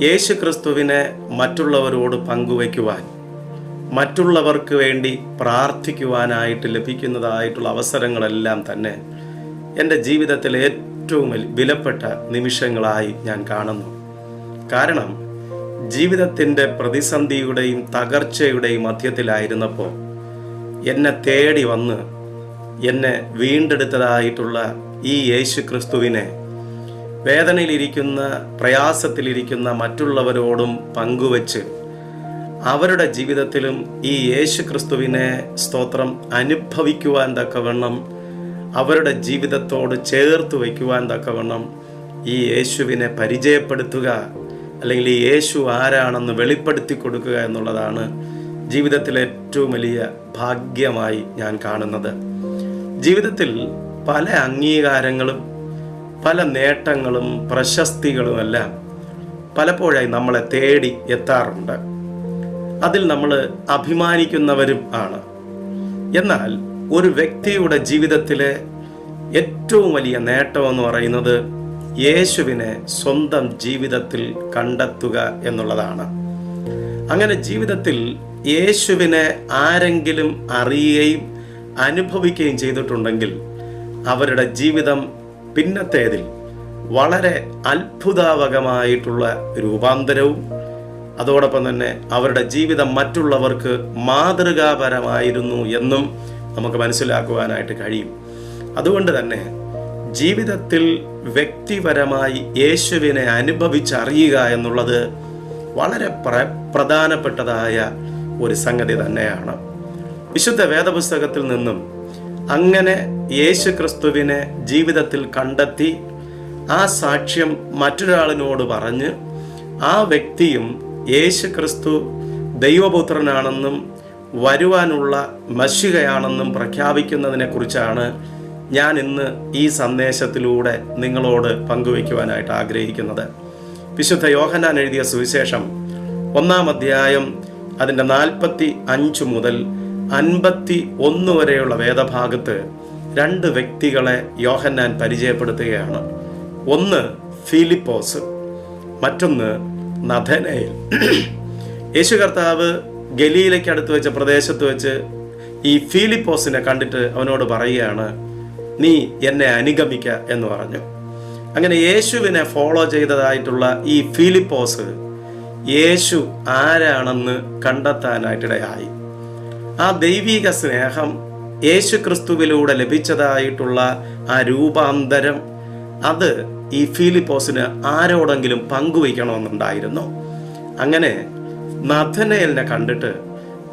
യേശു ക്രിസ്തുവിനെ മറ്റുള്ളവരോട് പങ്കുവയ്ക്കുവാൻ മറ്റുള്ളവർക്ക് വേണ്ടി പ്രാർത്ഥിക്കുവാനായിട്ട് ലഭിക്കുന്നതായിട്ടുള്ള അവസരങ്ങളെല്ലാം തന്നെ എന്റെ ജീവിതത്തിലെ ഏറ്റവും വലി- വിലപ്പെട്ട നിമിഷങ്ങളായി ഞാൻ കാണുന്നു. കാരണം ജീവിതത്തിന്റെ പ്രതിസന്ധിയുടെയും തകർച്ചയുടെയും മധ്യത്തിലായിരുന്നപ്പോൾ എന്നെ തേടി വന്ന് എന്നെ വീണ്ടെടുത്തതായിട്ടുള്ള ഈ യേശു ക്രിസ്തുവിനെ വേദനയിലിരിക്കുന്ന പ്രയാസത്തിലിരിക്കുന്ന മറ്റുള്ളവരോടും പങ്കുവച്ച് അവരുടെ ജീവിതത്തിലും ഈ യേശു ക്രിസ്തുവിനെ സ്തോത്രം അനുഭവിക്കുവാൻ തക്കവണ്ണം അവരുടെ ജീവിതത്തോട് ചേർത്ത് വയ്ക്കുവാൻ തക്കവണ്ണം ഈ യേശുവിനെ പരിചയപ്പെടുത്തുക അല്ലെങ്കിൽ ഈ യേശു ആരാണെന്ന് വെളിപ്പെടുത്തി കൊടുക്കുക എന്നുള്ളതാണ് ജീവിതത്തിലെ ഏറ്റവും വലിയ ഭാഗ്യമായി ഞാൻ കാണുന്നത്. ജീവിതത്തിൽ പല അംഗീകാരങ്ങളും പല നേട്ടങ്ങളും പ്രശസ്തികളുമെല്ലാം പലപ്പോഴായി നമ്മളെ തേടി എത്താറുണ്ട്. അതിൽ നമ്മൾ അഭിമാനിക്കുന്നവരും ആണ്. എന്നാൽ ഒരു വ്യക്തിയുടെ ജീവിതത്തിലെ ഏറ്റവും വലിയ നേട്ടമെന്ന് പറയുന്നത് യേശുവിനെ സ്വന്തം ജീവിതത്തിൽ കണ്ടെത്തുക എന്നുള്ളതാണ്. അങ്ങനെ ജീവിതത്തിൽ യേശുവിനെ ആരെങ്കിലും അറിയുകയും അനുഭവിക്കുകയും ചെയ്തിട്ടുണ്ടെങ്കിൽ അവരുടെ ജീവിതം പിന്നത്തേതിൽ വളരെ അത്ഭുതാവകമായിട്ടുള്ള രൂപാന്തരവും അതോടൊപ്പം തന്നെ അവരുടെ ജീവിതം മറ്റുള്ളവർക്ക് മാതൃകാപരമായിരുന്നു എന്നും നമുക്ക് മനസ്സിലാക്കുവാനായിട്ട് കഴിയും. അതുകൊണ്ട് തന്നെ ജീവിതത്തിൽ വ്യക്തിപരമായി യേശുവിനെ അനുഭവിച്ചറിയുക എന്നുള്ളത് വളരെ പ്ര പ്രധാനപ്പെട്ടതായ ഒരു സംഗതി തന്നെയാണ്. വിശുദ്ധ വേദപുസ്തകത്തിൽ നിന്നും അങ്ങനെ യേശു ക്രിസ്തുവിനെ ജീവിതത്തിൽ കണ്ടെത്തി ആ സാക്ഷ്യം മറ്റൊരാളിനോട് പറഞ്ഞ് ആ വ്യക്തിയും യേശു ക്രിസ്തു ദൈവപുത്രനാണെന്നും വരുവാനുള്ള മഷികയാണെന്നും പ്രഖ്യാപിക്കുന്നതിനെ കുറിച്ചാണ് ഞാൻ ഇന്ന് ഈ സന്ദേശത്തിലൂടെ നിങ്ങളോട് പങ്കുവയ്ക്കുവാനായിട്ട് ആഗ്രഹിക്കുന്നത്. വിശുദ്ധ യോഹനാൻ എഴുതിയ സുവിശേഷം ഒന്നാം അധ്യായം അതിന്റെ നാൽപ്പത്തി അഞ്ച് മുതൽ അൻപത്തി ഒന്ന് വരെയുള്ള വേദഭാഗത്ത് രണ്ട് വ്യക്തികളെ യോഹന്നാൻ പരിചയപ്പെടുത്തുകയാണ്. ഒന്ന് ഫിലിപ്പോസ് മറ്റൊന്ന് നഥനയിൽ. യേശു കർത്താവ് ഗലീലയ്ക്ക് അടുത്ത് വെച്ച പ്രദേശത്ത് വെച്ച് ഈ ഫിലിപ്പോസിനെ കണ്ടിട്ട് അവനോട് പറയുകയാണ് നീ എന്നെ അനുഗമിക്ക എന്ന് പറഞ്ഞു. അങ്ങനെ യേശുവിനെ ഫോളോ ചെയ്തതായിട്ടുള്ള ഈ ഫിലിപ്പോസ് യേശു ആരാണെന്ന് കണ്ടെത്താനായിട്ടിടയായി. ആ ദൈവീക സ്നേഹം യേശു ക്രിസ്തുവിലൂടെ ലഭിച്ചതായിട്ടുള്ള ആ രൂപാന്തരം അത് ഈ ഫിലിപ്പോസിന് ആരോടെങ്കിലും പങ്കുവയ്ക്കണമെന്നുണ്ടായിരുന്നു. അങ്ങനെ നഥനയലിനെ കണ്ടിട്ട്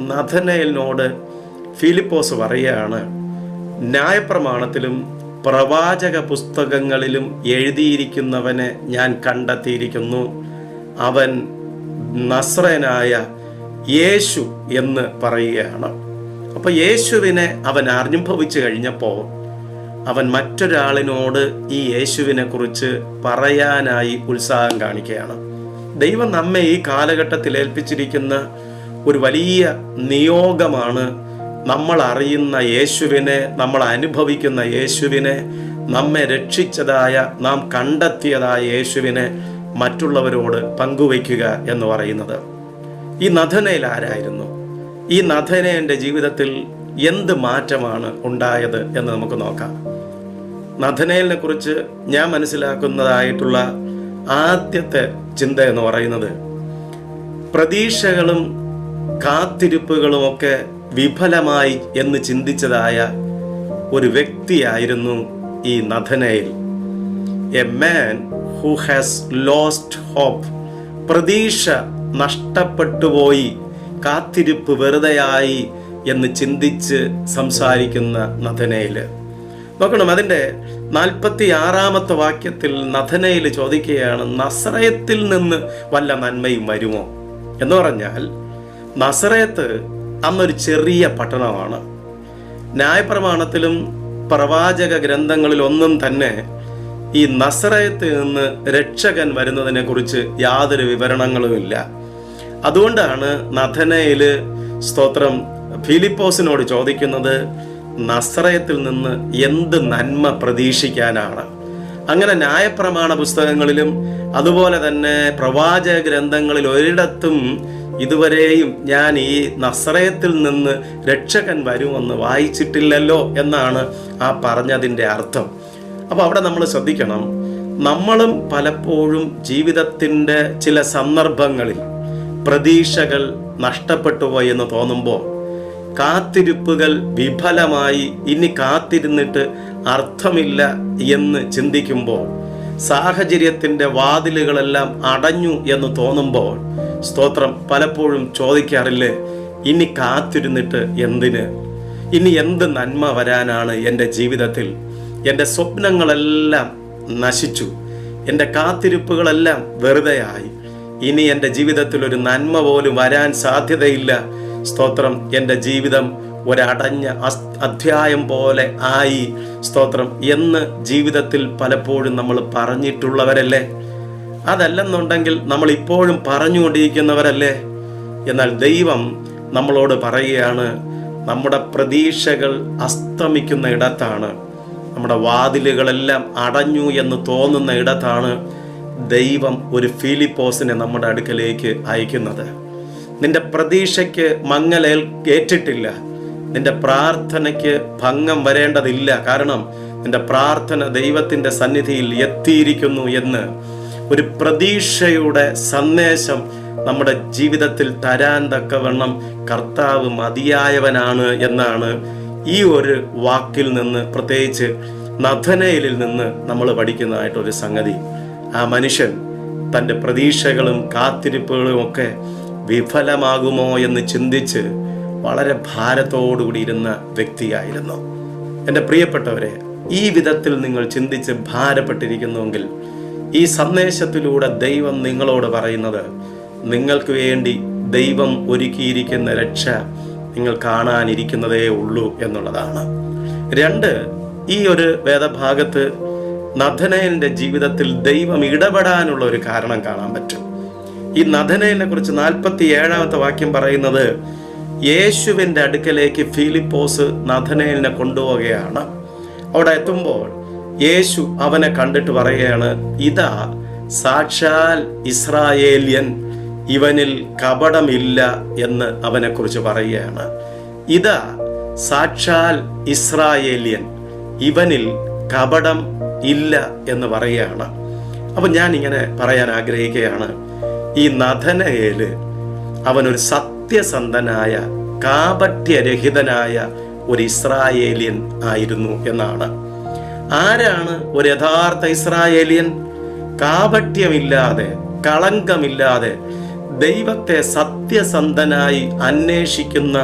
നഥനയലിനോട് ഫിലിപ്പോസ് പറയുകയാണ് ന്യായപ്രമാണത്തിലും പ്രവാചക പുസ്തകങ്ങളിലും എഴുതിയിരിക്കുന്നവനെ ഞാൻ കണ്ടെത്തിയിരിക്കുന്നു. അവൻ നസ്രനായ യേശു എന്ന് പറയുകയാണ്. അപ്പൊ യേശുവിനെ അവൻ അനുഭവിച്ചു കഴിഞ്ഞപ്പോൾ അവൻ മറ്റൊരാളിനോട് ഈ യേശുവിനെ കുറിച്ച് പറയാനായി ഉത്സാഹം കാണിക്കുകയാണ്. ദൈവം നമ്മെ ഈ കാലഘട്ടത്തിൽ ഏൽപ്പിച്ചിരിക്കുന്ന ഒരു വലിയ നിയോഗമാണ് നമ്മൾ അറിയുന്ന യേശുവിനെ നമ്മൾ അനുഭവിക്കുന്ന യേശുവിനെ നമ്മെ രക്ഷിച്ചതായ നാം കണ്ടെത്തിയതായ യേശുവിനെ മറ്റുള്ളവരോട് പങ്കുവയ്ക്കുക എന്ന് പറയുന്നത്. ഈ നഥനയിൽ ആരായിരുന്നു? ഈ നഥനയന്റെ ജീവിതത്തിൽ എന്ത് മാറ്റമാണ് ഉണ്ടായത് എന്ന് നമുക്ക് നോക്കാം. നഥനയലിനെ കുറിച്ച് ഞാൻ മനസ്സിലാക്കുന്നതായിട്ടുള്ള ആദ്യത്തെ ചിന്ത എന്ന് പറയുന്നത് പ്രതീക്ഷകളും കാത്തിരിപ്പുകളും ഒക്കെ വിഫലമായി എന്ന് ചിന്തിച്ചതായ ഒരു വ്യക്തിയായിരുന്നു ഈ നഥനയിൽ a man who has lost hope പ്രതീക്ഷ നഷ്ടപ്പെട്ടുപോയി കാത്തിരിപ്പ് വെറുതെയായി എന്ന് ചിന്തിച്ച് സംസാരിക്കുന്ന നഥനയിൽ നോക്കണം അതിന്റെ നാൽപ്പത്തി ആറാമത്തെ വാക്യത്തിൽ നഥനയിൽ ചോദിക്കുകയാണ് നസ്രയത്തിൽ നിന്ന് വല്ല നന്മയും വരുമോ? എന്ന് പറഞ്ഞാൽ നസ്രയത്ത് അന്നൊരു ചെറിയ പട്ടണമാണ്. ന്യായപ്രമാണത്തിലും പ്രവാചക ഗ്രന്ഥങ്ങളിലൊന്നും തന്നെ ഈ നസ്രയത്ത് നിന്ന് രക്ഷകൻ വരുന്നതിനെക്കുറിച്ച് യാതൊരു വിവരണങ്ങളുമില്ല അതുകൊണ്ടാണ് നഥനയിൽ സ്തോത്രം ഫിലിപ്പോസിനോട് ചോദിക്കുന്നത് നസ്രയത്തിൽ നിന്ന് എന്ത് നന്മ പ്രതീക്ഷിക്കാനാണ്? അങ്ങനെ ന്യായപ്രമാണ പുസ്തകങ്ങളിലും അതുപോലെ തന്നെ പ്രവാചക ഗ്രന്ഥങ്ങളിൽ ഒരിടത്തും ഇതുവരെയും ഞാൻ ഈ നസ്രയത്തിൽ നിന്ന് രക്ഷകൻ വരുമെന്ന് വായിച്ചിട്ടില്ലല്ലോ എന്നാണ് ആ പറഞ്ഞതിന്റെ അർത്ഥം. അപ്പോൾ അവിടെ നമ്മൾ ശ്രദ്ധിക്കണം നമ്മളും പലപ്പോഴും ജീവിതത്തിന്റെ ചില സന്ദർഭങ്ങളിൽ പ്രതീക്ഷകൾ നഷ്ടപ്പെട്ടു പോയി എന്ന് തോന്നുമ്പോൾ കാത്തിരിപ്പുകൾ വിഫലമായി ഇനി കാത്തിരുന്നിട്ട് അർത്ഥമില്ല എന്ന് ചിന്തിക്കുമ്പോൾ സാഹചര്യത്തിന്റെ വാതിലുകളെല്ലാം അടഞ്ഞു എന്ന് തോന്നുമ്പോൾ സ്തോത്രം പലപ്പോഴും ചോദിക്കാറില്ലേ ഇനി കാത്തിരുന്നിട്ട് എന്തിന്? ഇനി എന്ത് നന്മ വരാനാണ് എന്റെ ജീവിതത്തിൽ? എന്റെ സ്വപ്നങ്ങളെല്ലാം നശിച്ചു. എന്റെ കാത്തിരിപ്പുകളെല്ലാം വെറുതെയായി. ഇനി എന്റെ ജീവിതത്തിൽ ഒരു നന്മ പോലും വരാൻ സാധ്യതയില്ല. സ്തോത്രം. എന്റെ ജീവിതം ഒരടഞ്ഞ അധ്യായം പോലെ ആയി. സ്തോത്രം. എന്ന് ജീവിതത്തിൽ പലപ്പോഴും നമ്മൾ പറഞ്ഞിട്ടുള്ളവരല്ലേ? അതല്ലെന്നുണ്ടെങ്കിൽ നമ്മൾ ഇപ്പോഴും പറഞ്ഞുകൊണ്ടിരിക്കുന്നവരല്ലേ? എന്നാൽ ദൈവം നമ്മളോട് പറയുകയാണ് നമ്മുടെ പ്രതീക്ഷകൾ അസ്തമിക്കുന്ന ഇടത്താണ്. നമ്മുടെ വാതിലുകളെല്ലാം അടഞ്ഞു എന്ന് തോന്നുന്ന ഇടത്താണ്. ദൈവം ഒരു ഫിലിപ്പോസിനെ നമ്മുടെ അടുക്കലേക്ക് അയക്കുന്നത്. നിന്റെ പ്രതീക്ഷയ്ക്ക് മങ്ങലേൽ ഏറ്റിട്ടില്ല. നിന്റെ പ്രാർത്ഥനയ്ക്ക് ഭംഗം വരേണ്ടതില്ല. കാരണം നിന്റെ പ്രാർത്ഥന ദൈവത്തിന്റെ സന്നിധിയിൽ എത്തിയിരിക്കുന്നു എന്ന്. ഒരു പ്രതീക്ഷയുടെ സന്ദേശം നമ്മുടെ ജീവിതത്തിൽ തരാൻ തക്കവണ്ണം കർത്താവ് മതിയായവനാണ് എന്നാണ് ഈ ഒരു വാക്കിൽ നിന്ന് പ്രത്യേകിച്ച് നഥനയിലിൽ നിന്ന് നമ്മൾ പഠിക്കുന്നതായിട്ടൊരു സംഗതി. ആ മനുഷ്യൻ തന്റെ പ്രതീക്ഷകളും കാത്തിരിപ്പുകളും ഒക്കെ വിഫലമാകുമോ എന്ന് ചിന്തിച്ച് വളരെ ഭാരത്തോടുകൂടി ഇരുന്ന വ്യക്തിയായിരുന്നു. എന്റെ പ്രിയപ്പെട്ടവരെ ഈ വിധത്തിൽ നിങ്ങൾ ചിന്തിച്ച് ഭാരപ്പെട്ടിരിക്കുന്നുവെങ്കിൽ ഈ സന്ദേശത്തിലൂടെ ദൈവം നിങ്ങളോട് പറയുന്നത് നിങ്ങൾക്ക് വേണ്ടി ദൈവം ഒരുക്കിയിരിക്കുന്ന രക്ഷ നിങ്ങൾ കാണാനിരിക്കുന്നതേ ഉള്ളൂ എന്നുള്ളതാണ്. രണ്ട് ഈ ഒരു വേദഭാഗത്ത് നഥനയലിന്റെ ജീവിതത്തിൽ ദൈവം ഇടപെടാനുള്ള ഒരു കാരണം കാണാൻ പറ്റും. ഈ നഥനയലിനെ കുറിച്ച് നാൽപ്പത്തി ഏഴാമത്തെ വാക്യം പറയുന്നത് യേശുവിന്റെ അടുക്കലേക്ക് ഫിലിപ്പോസ് നഥനയലിനെ കൊണ്ടുപോവുകയാണ്. അവിടെ എത്തുമ്പോൾ യേശു അവനെ കണ്ടിട്ട് പറയുകയാണ് ഇതാ സാക്ഷാൽ ഇസ്രായേലിയൻ ഇവനിൽ കപടമില്ല എന്ന് അവനെ കുറിച്ച് പറയുകയാണ്. ഇതാ സാക്ഷാൽ ഇസ്രായേലിയൻ ഇവനിൽ കപടം ഇല്ല എന്ന് പറയുകയാണ്. അപ്പൊ ഞാൻ ഇങ്ങനെ പറയാൻ ആഗ്രഹിക്കുകയാണ്. ഈ നഥനയേൽ അവനൊരു സത്യസന്ധനായ കാപട്യരഹിതനായ ഒരു ഇസ്രായേലിയൻ ആയിരുന്നു എന്നാണ്. ആരാണ് ഒരു യഥാർത്ഥ ഇസ്രായേലിയൻ? കാപട്യമില്ലാതെ കളങ്കമില്ലാതെ ദൈവത്തെ സത്യസന്ധനായി അന്വേഷിക്കുന്ന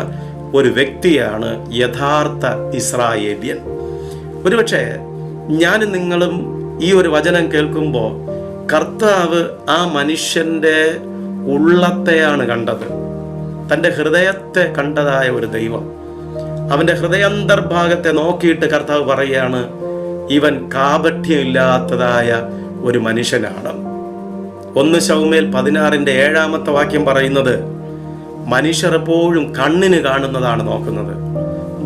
ഒരു വ്യക്തിയാണ് യഥാർത്ഥ ഇസ്രായേലിയൻ. ഒരുപക്ഷെ ഞാൻ നിങ്ങളും ഈ ഒരു വചനം കേൾക്കുമ്പോൾ കർത്താവ് ആ മനുഷ്യന്റെ ഉള്ളത്തെയാണ് കണ്ടത്. തന്റെ ഹൃദയത്തെ കണ്ടതായ ഒരു ദൈവം. അവന്റെ ഹൃദയാന്തർഭാഗത്തെ നോക്കിയിട്ട് കർത്താവ് പറയുകയാണ് ഇവൻ കാപഠ്യമില്ലാത്തതായ ഒരു മനുഷ്യനാണ്. ഒന്ന് ശൗമേൽ പതിനാറിന്റെ ഏഴാമത്തെ വാക്യം പറയുന്നത് മനുഷ്യർ എപ്പോഴും കണ്ണിന് കാണുന്നതാണ് നോക്കുന്നത്.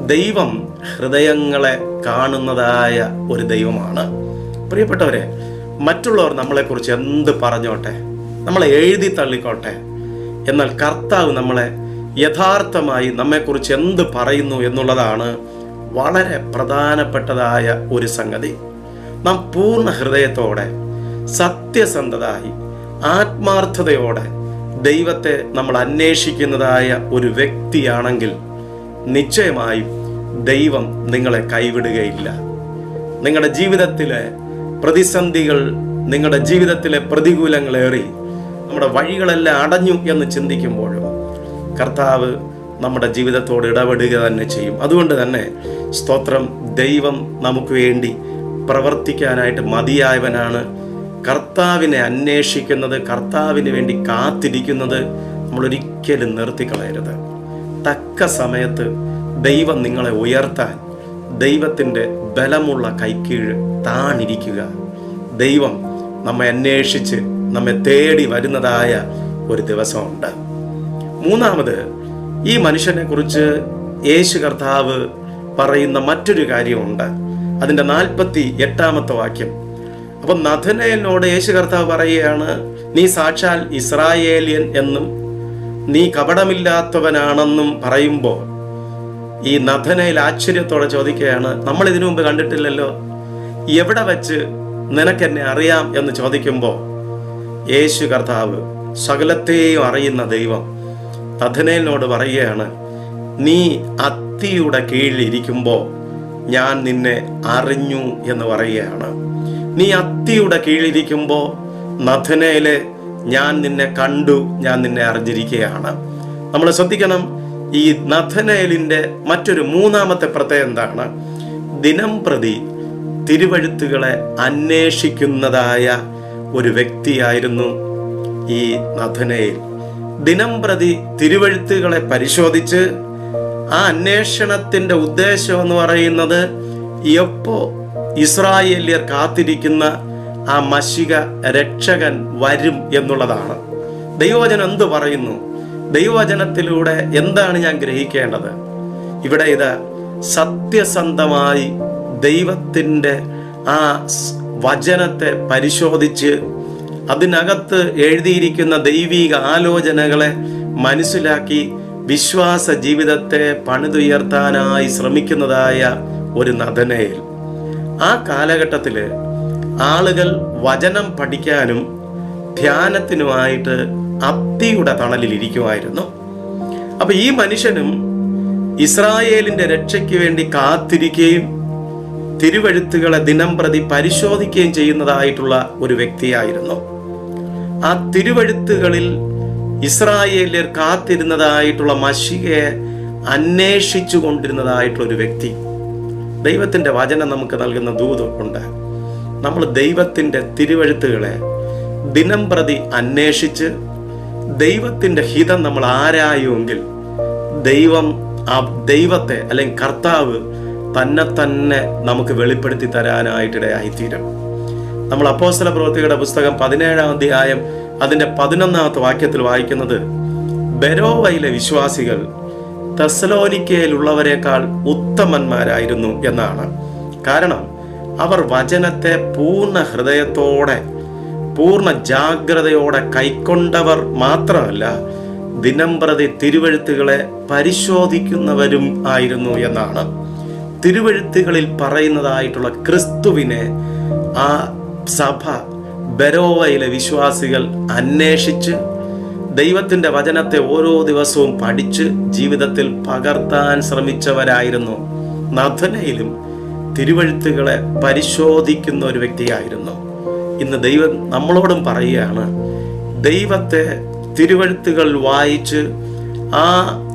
ദൈവം ഹൃദയങ്ങളെ കാണുന്നതായ ഒരു ദൈവമാണ്. പ്രിയപ്പെട്ടവരെ മറ്റുള്ളവർ നമ്മളെക്കുറിച്ച് എന്ത് പറഞ്ഞോട്ടെ നമ്മളെ എഴുതി തള്ളിക്കോട്ടെ എന്നാൽ കർത്താവ് നമ്മളെ യഥാർത്ഥമായി നമ്മെക്കുറിച്ച് എന്ത് പറയുന്നു എന്നുള്ളതാണ് വളരെ പ്രധാനപ്പെട്ടതായ ഒരു സംഗതി. നാം പൂർണ ഹൃദയത്തോടെ സത്യസന്ധതായി ആത്മാർത്ഥതയോടെ ദൈവത്തെ നമ്മൾ അന്വേഷിക്കുന്നതായ ഒരു വ്യക്തിയാണെങ്കിൽ നിശ്ചയമായും ദൈവം നിങ്ങളെ കൈവിടുകയില്ല. നിങ്ങളുടെ ജീവിതത്തിലെ പ്രതിസന്ധികൾ നിങ്ങളുടെ ജീവിതത്തിലെ പ്രതികൂലങ്ങളേറി നമ്മുടെ വഴികളെല്ലാം അടഞ്ഞു എന്ന് ചിന്തിക്കുമ്പോഴും കർത്താവ് നമ്മുടെ ജീവിതത്തോട് ഇടപെടുക തന്നെ ചെയ്യും. അതുകൊണ്ട് തന്നെ സ്തോത്രം ദൈവം നമുക്ക് വേണ്ടി പ്രവർത്തിക്കാനായിട്ട് മതിയായവനാണ്. കർത്താവിനെ അന്വേഷിക്കുന്നത് കർത്താവിന് വേണ്ടി കാത്തിരിക്കുന്നത് നമ്മൾ ഒരിക്കലും നിർത്തിക്കളയരുത്. തക്ക സമയത്ത് ദൈവം നിങ്ങളെ ഉയർത്താൻ ദൈവത്തിന്റെ ബലമുള്ള കൈക്കീഴ് താണിരിക്കുക. ദൈവം നമ്മെ അന്വേഷിച്ച് നമ്മെ തേടി വരുന്നതായ ഒരു ദിവസമുണ്ട്. മൂന്നാമത് ഈ മനുഷ്യനെ കുറിച്ച് യേശു കർത്താവ് പറയുന്ന മറ്റൊരു കാര്യമുണ്ട്. അതിന്റെ നാൽപ്പത്തി എട്ടാമത്തെ വാക്യം. അപ്പം നഥനയനോട് യേശു കർത്താവ് പറയുകയാണ് നീ സാക്ഷാൽ ഇസ്രായേലിയൻ എന്നും നീ കപടമില്ലാത്തവനാണെന്നും പറയുമ്പോൾ ഈ നഥനയിൽ ആശ്ചര്യത്തോടെ ചോദിക്കുകയാണ് നമ്മൾ ഇതിനു മുമ്പ് കണ്ടിട്ടില്ലല്ലോ. എവിടെ വെച്ച് നിനക്കെന്നെ അറിയാം? എന്ന് ചോദിക്കുമ്പോൾ യേശു കർത്താവ് സകലത്തെയും അറിയുന്ന ദൈവം നഥനയിലിനോട് പറയുകയാണ് നീ അത്തിയുടെ കീഴിൽ ഇരിക്കുമ്പോൾ ഞാൻ നിന്നെ അറിഞ്ഞു എന്ന് പറയുകയാണ്. നീ അത്തിയുടെ കീഴിലിരിക്കുമ്പോൾ നഥനയിലെ ഞാൻ നിന്നെ കണ്ടു ഞാൻ നിന്നെ അറിഞ്ഞിരിക്കുകയാണ്. നമ്മൾ ശ്രദ്ധിക്കണം ഈ നഥനയലിന്റെ മറ്റൊരു മൂന്നാമത്തെ പ്രത്യേകത എന്താണ്? ദിനം പ്രതി തിരുവഴുത്തുകളെ അന്വേഷിക്കുന്നതായ ഒരു വ്യക്തിയായിരുന്നു ഈ നഥനയിൽ. ദിനം പ്രതി തിരുവഴുത്തുകളെ പരിശോധിച്ച് ആ അന്വേഷണത്തിന്റെ ഉദ്ദേശം എന്ന് പറയുന്നത് എപ്പോ ഇസ്രായേലിയർ കാത്തിരിക്കുന്ന ആ മഷിക രക്ഷകൻ വരും എന്നുള്ളതാണ്. ദൈവവചനം എന്ത് പറയുന്നു? ദൈവവചനത്തിലൂടെ എന്താണ് ഞാൻ ഗ്രഹിക്കേണ്ടത്? ഇവിടെ ഇത് സത്യസന്ധമായി ദൈവത്തിന്റെ ആ വചനത്തെ പരിശോധിച്ച് അതിനകത്ത് എഴുതിയിരിക്കുന്ന ദൈവിക ആലോചനകളെ മനസ്സിലാക്കി വിശ്വാസ ജീവിതത്തെ പണിതുയർത്താനായി ശ്രമിക്കുന്നതായ ഒരു നദനയിൽ ആ കാലഘട്ടത്തിൽ ആളുകൾ വചനം പഠിക്കാനും ധ്യാനത്തിനുമായിട്ട് അത്തിയുടെ തണലിൽ ഇരിക്കുമായിരുന്നു. അപ്പൊ ഈ മനുഷ്യനും ഇസ്രായേലിന്റെ രക്ഷയ്ക്ക് വേണ്ടി കാത്തിരിക്കുകയും തിരുവഴുത്തുകളെ ദിനം പ്രതി പരിശോധിക്കുകയും ചെയ്യുന്നതായിട്ടുള്ള ഒരു വ്യക്തിയായിരുന്നു. ആ തിരുവഴുത്തുകളിൽ ഇസ്രായേലിയർ കാത്തിരുന്നതായിട്ടുള്ള മഷികയെ അന്വേഷിച്ചു കൊണ്ടിരുന്നതായിട്ടുള്ള ഒരു വ്യക്തി. ദൈവത്തിന്റെ വചനം നമുക്ക് നൽകുന്ന ദൂത് ഉണ്ട്. നമ്മൾ ദൈവത്തിന്റെ തിരുവഴുത്തുകളെ ദിനം പ്രതി അന്വേഷിച്ച് ദൈവത്തിന്റെ ഹിതം നമ്മൾ ആരായുമെങ്കിൽ ദൈവം ആ ദൈവത്തെ അല്ലെങ്കിൽ കർത്താവ് തന്നെ തന്നെ നമുക്ക് വെളിപ്പെടുത്തി തരാനായിട്ടിടയായിത്തീരും. നമ്മൾ അപ്പോസ്തല പ്രവൃത്തികളുടെ പുസ്തകം പതിനേഴാം അധ്യായം അതിന്റെ പതിനൊന്നാമത്തെ വാക്യത്തിൽ വായിക്കുന്നത് ബെരോവയിലെ വിശ്വാസികൾ തെസലോനിക്കയിലുള്ളവരെക്കാൾ ഉത്തമന്മാരായിരുന്നു എന്നാണ്. കാരണം അവർ വചനത്തെ പൂർണ ഹൃദയത്തോടെ പൂർണ ജാഗ്രതയോടെ കൈക്കൊണ്ടവർ മാത്രമല്ല ദിനംപ്രതി തിരുവഴുത്തുകളെ പരിശോധിക്കുന്നവരും ആയിരുന്നു എന്നാണ്. തിരുവഴുത്തുകളിൽ പറയുന്നതായിട്ടുള്ള ക്രിസ്തുവിനെ ആ സഭ ബരോവയിലെ വിശ്വാസികൾ അന്വേഷിച്ച് ദൈവത്തിന്റെ വചനത്തെ ഓരോ ദിവസവും പഠിച്ച് ജീവിതത്തിൽ പകർത്താൻ ശ്രമിച്ചവരായിരുന്നു. നഥനയിലും തിരുവഴുത്തുകളെ പരിശോധിക്കുന്ന ഒരു വ്യക്തിയായിരുന്നു. ഇന്ന് ദൈവം നമ്മളോടും പറയുകയാണ് ദൈവത്തെ തിരുവഴുത്തുകൾ വായിച്ച് ആ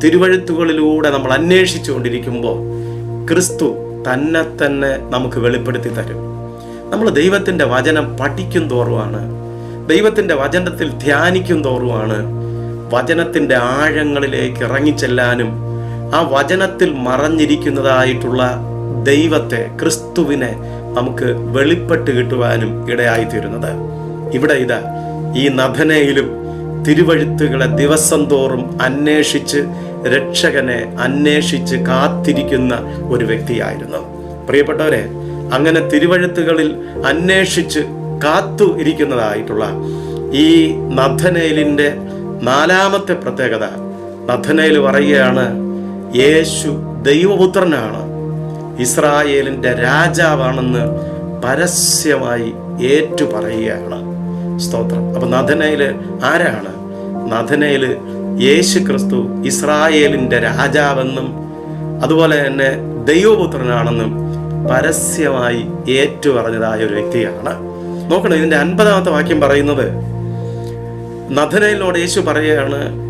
തിരുവഴുത്തുകളിലൂടെ നമ്മൾ അന്വേഷിച്ചു കൊണ്ടിരിക്കുമ്പോൾ ക്രിസ്തു തന്നെ തന്നെ നമുക്ക് വെളിപ്പെടുത്തി തരും. നമ്മൾ ദൈവത്തിന്റെ വചനം പഠിക്കും തോറുമാണ് ദൈവത്തിന്റെ വചനത്തിൽ ധ്യാനിക്കും തോറുമാണ് വചനത്തിന്റെ ആഴങ്ങളിലേക്ക് ഇറങ്ങിച്ചെല്ലാനും ആ വചനത്തിൽ മറഞ്ഞിരിക്കുന്നതായിട്ടുള്ള ദൈവത്തെ ക്രിസ്തുവിനെ നമുക്ക് വെളിപ്പെട്ട് കിട്ടുവാനും ഇടയായിത്തീരുന്നത്. ഇവിടെ ഇതാ ഈ നഭനയിലും തിരുവഴുത്തുകളെ ദിവസം തോറും അന്വേഷിച്ച് രക്ഷകനെ അന്വേഷിച്ച് കാത്തിരിക്കുന്ന ഒരു വ്യക്തിയായിരുന്നു. പ്രിയപ്പെട്ടവരെ അങ്ങനെ തിരുവഴുത്തുകളിൽ അന്വേഷിച്ച് കാത്തു ഇരിക്കുന്നതായിട്ടുള്ള ഈ നഥനയിലിന്റെ നാലാമത്തെ പ്രത്യേകത. നഥനയിൽ പറയുകയാണ് യേശു ദൈവപുത്രനാണ്. ഇസ്രായേലിന്റെ രാജാവാണെന്ന് പരസ്യമായി ഏറ്റു പറയുകയാണ് സ്തോത്രം. അപ്പൊ നഥനയിൽ ആരാണ്? നഥനയിൽ യേശു ക്രിസ്തു ഇസ്രായേലിന്റെ രാജാവെന്നും അതുപോലെ തന്നെ ദൈവപുത്രനാണെന്നും പരസ്യമായി ഏറ്റു പറഞ്ഞതായ ഒരു വ്യക്തിയാണ്. നോക്കണം ഇതിന്റെ അൻപതാമത്തെ വാക്യം പറയുന്നത് നഥനയിലോട് യേശു പറയുകയാണ്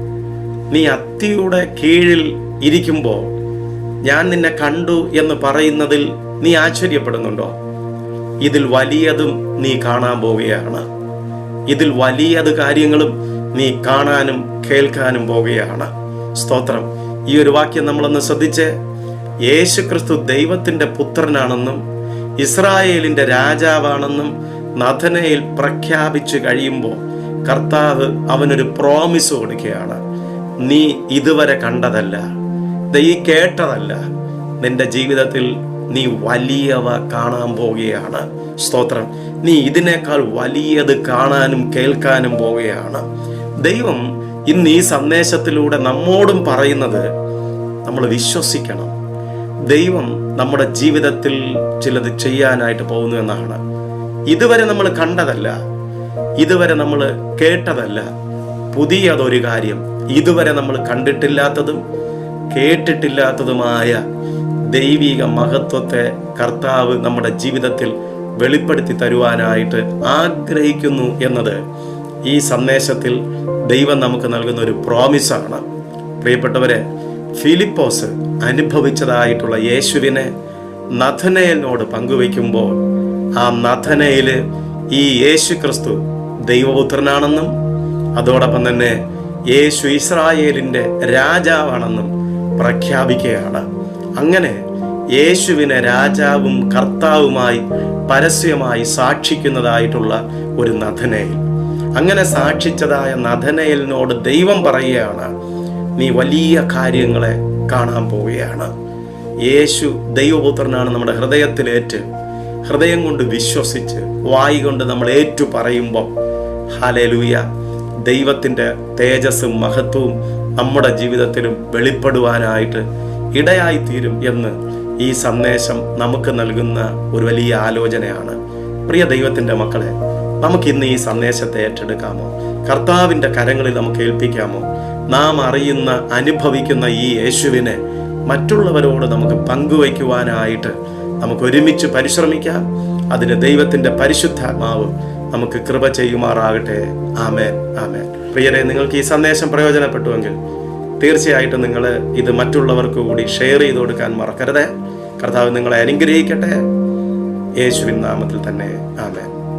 നീ അത്തിയുടെ കീഴിൽ ഇരിക്കുമ്പോൾ ഞാൻ നിന്നെ കണ്ടു എന്ന് പറയുന്നതിൽ നീ ആശ്ചര്യപ്പെടുന്നുണ്ടോ? ഇതിൽ വലിയതും നീ കാണാൻ പോവുകയാണ്. ഇതിൽ വലിയത് കാര്യങ്ങളും നീ കാണാനും കേൾക്കാനും പോവുകയാണ്. സ്തോത്രം. ഈ ഒരു വാക്യം നമ്മളൊന്ന് ശ്രദ്ധിച്ച്. യേശു ക്രിസ്തു ദൈവത്തിന്റെ പുത്രനാണെന്നും ഇസ്രായേലിന്റെ രാജാവാണെന്നും നഥനയിൽ പ്രഖ്യാപിച്ചു കഴിയുമ്പോൾ കർത്താവ് അവനൊരു പ്രോമിസ് കൊടുക്കുകയാണ്. നീ ഇതുവരെ കണ്ടതല്ല. ദൈ കേട്ടതല്ല. നിന്റെ ജീവിതത്തിൽ നീ വലിയവ കാണാൻ പോവുകയാണ്. സ്തോത്രം. നീ ഇതിനേക്കാൾ വലിയത് കാണാനും കേൾക്കാനും പോവുകയാണ്. ദൈവം ഇന്ന് ഈ സന്ദേശത്തിലൂടെ നമ്മോടും പറയുന്നത് നമ്മൾ വിശ്വസിക്കണം. ദൈവം നമ്മുടെ ജീവിതത്തിൽ ചിലത് ചെയ്യാനായിട്ട് പോകുന്നു എന്നാണ്. ഇതുവരെ നമ്മൾ കണ്ടതല്ല. ഇതുവരെ നമ്മൾ കേട്ടതല്ല. പുതിയതൊരു കാര്യം. ഇതുവരെ നമ്മൾ കണ്ടിട്ടില്ലാത്തതും കേട്ടിട്ടില്ലാത്തതുമായ ദൈവിക മഹത്വത്തെ കർത്താവ് നമ്മുടെ ജീവിതത്തിൽ വെളിപ്പെടുത്തി തരുവാനായിട്ട് ആഗ്രഹിക്കുന്നു എന്നത് ഈ സന്ദേശത്തിൽ ദൈവം നമുക്ക് നൽകുന്ന ഒരു പ്രോമിസാണ് പ്രിയപ്പെട്ടവരെ ഫിലിപ്പോസ് അനുഭവിച്ചതായിട്ടുള്ള യേശുവിനെ നഥനയലിനോട് പങ്കുവയ്ക്കുമ്പോൾ ആ നഥനയിൽ ഈ യേശു ക്രിസ്തു ദൈവപുത്രനാണെന്നും അതോടൊപ്പം തന്നെ യേശു ഇസ്രായേലിന്റെ രാജാവാണെന്നും പ്രഖ്യാപിക്കുകയാണ്. അങ്ങനെ യേശുവിനെ രാജാവും കർത്താവുമായി പരസ്യമായി സാക്ഷിക്കുന്നതായിട്ടുള്ള ഒരു നഥനയിൽ അങ്ങനെ സാക്ഷിച്ചതായ നഥനയലിനോട് ദൈവം പറയുകയാണ് നീ വലിയ കാര്യങ്ങളെ കാണാൻ പോവുകയാണ്. യേശു ദൈവപുത്രനാണ് നമ്മുടെ ഹൃദയത്തിലേറ്റ്. ഹൃദയം കൊണ്ട് വിശ്വസിച്ച് വായി കൊണ്ട് നമ്മൾ ഏറ്റു പറയുമ്പോൾ ഹാലലൂയ ദൈവത്തിന്റെ തേജസ്സും മഹത്വവും നമ്മുടെ ജീവിതത്തിലും വെളിപ്പെടുവാനായിട്ട് ഇടയായി തീരും എന്ന് ഈ സന്ദേശം നമുക്ക് നൽകുന്ന ഒരു വലിയ ആലോചനയാണ്. പ്രിയ ദൈവത്തിന്റെ മക്കളെ നമുക്ക് ഇന്ന് ഈ സന്ദേശത്തെ ഏറ്റെടുക്കാമോ? കർത്താവിന്റെ കരങ്ങളിൽ നമുക്ക് ഏൽപ്പിക്കാമോ? നാം അറിയുന്ന അനുഭവിക്കുന്ന ഈ യേശുവിനെ മറ്റുള്ളവരോട് നമുക്ക് പങ്കുവയ്ക്കുവാനായിട്ട് നമുക്ക് ഒരുമിച്ച് പരിശ്രമിക്കാം. അതിന് ദൈവത്തിന്റെ പരിശുദ്ധാത്മാവ് നമുക്ക് കൃപ ചെയ്യുമാറാകട്ടെ. ആമേൻ ആമേൻ. പ്രിയരെ നിങ്ങൾക്ക് ഈ സന്ദേശം പ്രയോജനപ്പെട്ടുവെങ്കിൽ തീർച്ചയായിട്ടും നിങ്ങൾ ഇത് മറ്റുള്ളവർക്ക് കൂടി ഷെയർ ചെയ്ത് കൊടുക്കാൻ മറക്കരുത്. കർത്താവ് നിങ്ങളെ അനുഗ്രഹിക്കട്ടെ. യേശുവിൻ നാമത്തിൽ തന്നെ. ആമേൻ.